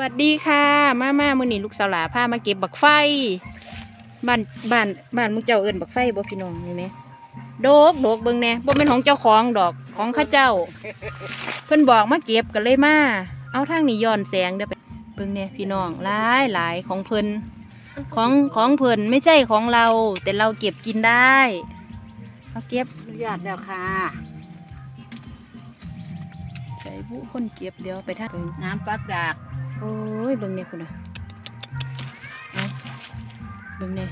วัสดีค่ะ มามามื้อนี้ลูกสาวหลาพามาเก็บบักไฟบ้านบ้านบ้านมุกเจ้าเอิ้นบักไฟบ่พี่น้องนี่ไหมโดกโดกเบิ่งแหน่บ่เป็นของเจ้าของดอกของเข้าเจ้า เพิ่นบอกมาเก็บกันเลยมาเอาทางนี้ย้อนแสงเด้อไปเบิ่งแหน่พี่น้องหลายหลายของเพิ่นของของเพิ่นไม่ใช่ของเรา แต่เราเก็บกินได้เอาเก็บอนุญาตแล้วค่ะใส่ผู้คนเก็บเดี๋ยวไปทางเบิ่งน้ำปักดาก โอ้ยเบิ่งเนี่ยคุณนะเอาเบิ่งเนี่ย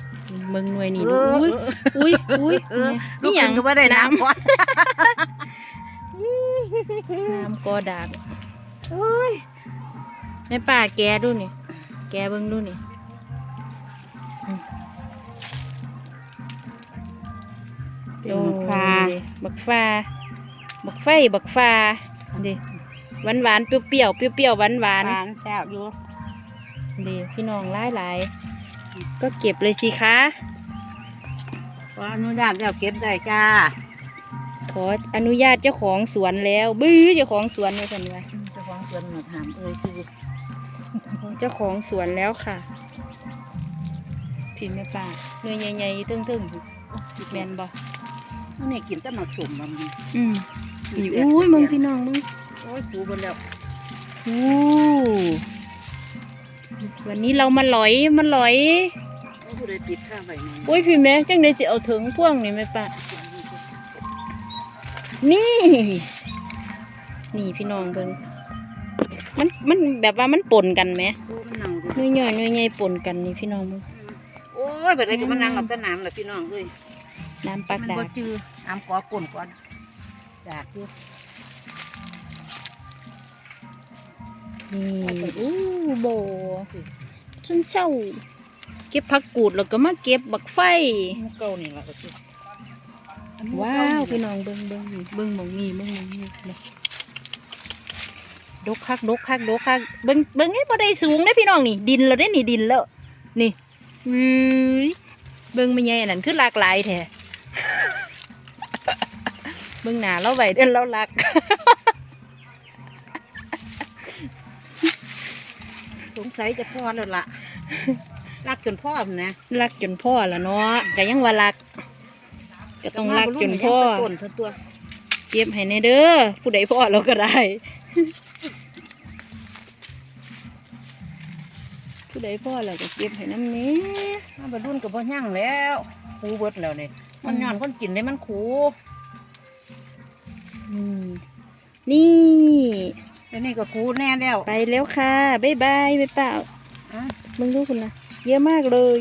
เบิ่งหน่วยนี่ดูอุ้ยอุ้ยอุ้ยเออนี่นี่หยัยังงก็ไม่ได้น้ำก่อนน้ำกอดากโอ้ยในป่าแกดูนี่ แกเบิ่งดูนี่อืมเป็นฟ้าโอ้ยบักฟ้าบักไฟบักฟ้าดิ หวานหวานๆเปรี้ยวเปรี้ยวๆเปรี้ยวเปรี้ยวหวานหวานฟางแซ่บอยู่ๆดิพี่น้องหลายหลายๆก็เก็บเลยสิคะ ขออนุญาตแล้วเก็บได้จ้าขออนุญาตเจ้าของสวนแล้ว บื้อเจ้าของสวนเลยกันว่าเจ้าของสวนหนวดหามเอ้ยคือเจ้าของสวนแล้วค่ะถิ่นแม่ป่าเนื้อใหญ่ๆตึ้งๆแมนบ่มันนี่กินแต่หมักสุ่มบางทีอืมนี่อุ้ยมึงพี่น้องมึง โอ้ยปูบนแล้วอู้วันนี้เรามาหลอยมาหลอยโอ้ยผู้ใดปิดข้างไว้นี่อุ้ยพี่แม่จังได้สิเอาถึงพ่วงนี่แม่ป่านี่ นี่พี่น้องเบิ่งมันมันแบบว่ามันปนกันไหมโอ้ยมันนั่งอยู่หน่วยใหญ่หน่วยใหญ่ปนกันนี่พี่น้องมึงโอ้ยแบบไรก็มานั่งหลับแตะน้ำแหละพี่น้องเอ้ยน้ำปักมันดาบ่กจือน้ำกอกุ่นก่อนดากอยู่ นี่อู้โบฉันเศร้า เก็บผักกูดแล้วก็มาเก็บบักไฟมันเก่านี่แหละก็คือว้าวพี่น้องเบิ้งเบิ้งเบิ้งหมองนี่เบิ้งหมองนี่นะดกคักดกคักดกคักเบิ้งเบิ้งให้พอได้สูงได้พี่น้องนี่ ดินแล้วได้นี่ดินแล้วนี่วิยเบิ้งไม่ใหญ่อันนั้นคือหลากหลายแท้เบิ้งหนาเราไหวเดินเราหลัก งสัยจะพอแล้วล่ะ รักจนพ่อมนนะรักจนพ่อละเนาะก็ยังว่ารัก ก็ต้องรักจนพ่อต้นเท่าตัวเก็บให้ในเด้อผู้ใดพ่อเราก็ได้ ผู้ใดพ่อเราก็เก็บให้น้ำนี้มาบรรลุนกับพ่ย่างแล้วคูเบิดแล้วเนี่ยมันอืมย้อนคนกินได้มันคูอืมนี่ แล้วนี่ก็คูแน่แล้วไปแล้วค่ะ บ๊ายบายบ๊ายเปล่าอะ มึงดูคุณนะเยอะมากเลย